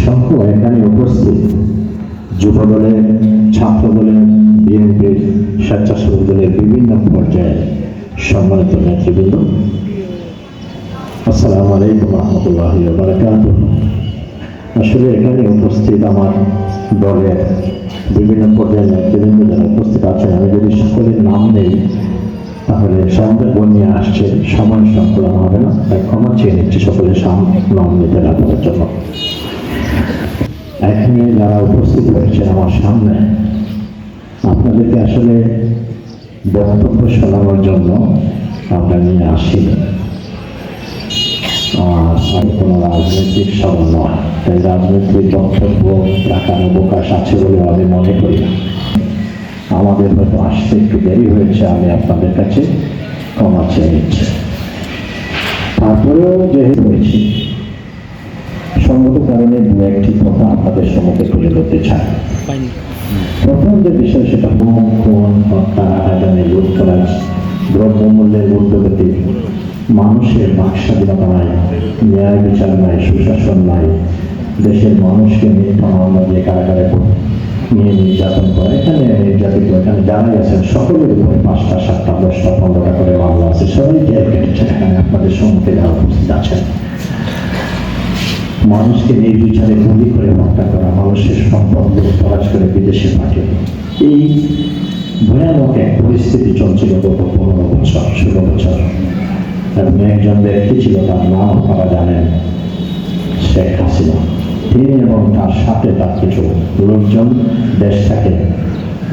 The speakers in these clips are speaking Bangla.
সহ এখানে উপস্থিত। যুব দলের, ছাত্র দলের, বিএনপির, স্বেচ্ছাসেবক দলের বিভিন্ন পর্যায়ে সম্মানিত নেতৃবৃন্দ। আসসালামু আলাইকুম রহমতুল্লাহ বারকাত আসলে এখানে উপস্থিত আমার দলের বিভিন্ন পর্যায়ের নেতৃবৃন্দ যারা উপস্থিত আছেন, আমি যদি সকলের নাম নেই, তাহলে সংবাদ নিয়ে আসছে, সময় সংকলন হবে না, তাই ক্ষমা চেয়ে নিচ্ছি সকলের নাম নিতে না জন্য। এখানে যারা উপস্থিত হয়েছেন আমার সামনে, আপনাদেরকে আসলে বক্তব্য শোনানোর জন্য আমরা নিয়ে আসি। আর কোনো রাজনৈতিক সভা নয়, তাই রাজনৈতিক বক্তব্য রাখার অবকাশ আছে বলে আমি মনে করি আমাদের হয়তো আসতে একটু দেরি হয়েছে, আমি আপনাদের কাছে ক্ষমা চেয়ে নিচ্ছি। কারণে দু একটি কথা আপনাদের সম্মুখে তুলে ধরতে চাই। প্রথম যে বিষয় সেটা খুন খুন হত্যা হাজানি লুটতরাজ দ্রব্যমূল্যের ঊর্ধ্বগতি মানুষের বাক স্বাধীনতা নাই ন্যায় বিচার নাই সুশাসন নাই দেশের মানুষকে মিথ্যা মামলা দিয়ে কারাগারে নিয়ে নির্যাতন করে। এখানে নির্যাতিত এখানে যারাই আছেন সকলের উপরে পাঁচটা সাতটা দশটা পনেরোটা করে মামলা আছে। সবাই জেল কেটেছেন এখানে আপনাদের সম্মুখে যারা উপস্থিত আছেন। মানুষকে নির্বিচারে গুলি করে হত্যা করা, মানুষের সম্পদ লুটতরাজ করে বিদেশে পাঠিয়ে এই ভয়ানক এক পরিস্থিতি চলছিল গত পনেরো বছর, ষোলো বছর। এবং একজন ব্যক্তি ছিল, তার নাম আপনারা জানেন শেখ হাসিনা। তিনি এবং তার সাথে তার কিছু লোকজন দেশটাকে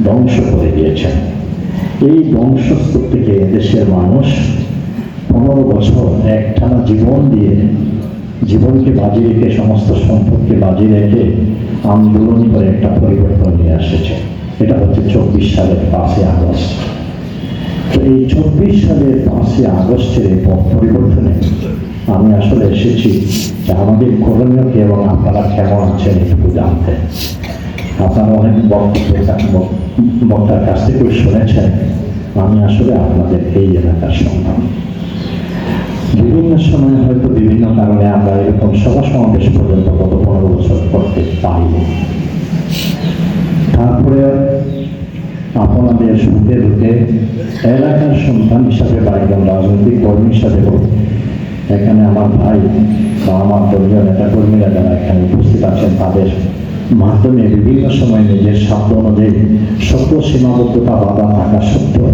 ধ্বংস করে দিয়েছেন। এই ধ্বংসস্তূপ থেকে দেশের মানুষ পনেরো বছর একটানা জীবন দিয়ে জীবনকে বাজি রেখে, সমস্ত সম্পদকে বাজি রেখে আন্দোলন করে একটা পরিবর্তন নিয়ে এসেছে। এটা হচ্ছে চব্বিশ সালের পাঁচই আগস্ট। তো এই চব্বিশ সালের পাঁচই আগস্টের এই পথ পরিবর্তনে আমি আসলে এসেছি যে আমাদের করণীয় কি এবং আপনারা কেমন আছেন এটুকু জানতে। আপনারা অনেক বক্তার কাছ থেকে শুনেছেন। আমি আসলে আপনাদের এই এলাকার সন্তান বিভিন্ন সময় হয়তো বিভিন্ন কারণে আমরা এরকম সভা সমাবেশ পর্যন্ত গত পনেরো বছর করতে পারিনি। তারপরে আপনাদের সুখে দুঃখে এলাকার সন্তান হিসাবে বা একজন রাজনৈতিক কর্মী হিসাবে হোক, এখানে আমার ভাই বা আমার দলীয় নেতা কর্মীরা যারা এখানে উপস্থিত আছেন, তাদের মাধ্যমে বিভিন্ন সময় নিজের সাধ্য অনুযায়ী সত্য সীমাবদ্ধতা বাধা থাকা সত্ত্বেও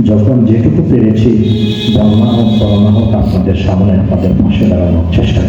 যখন যেটুকু পেরেছি বন্যা হোক করোনা হোক আপনাদের সামনে আপনাদের পাশে দাঁড়ানোর চেষ্টা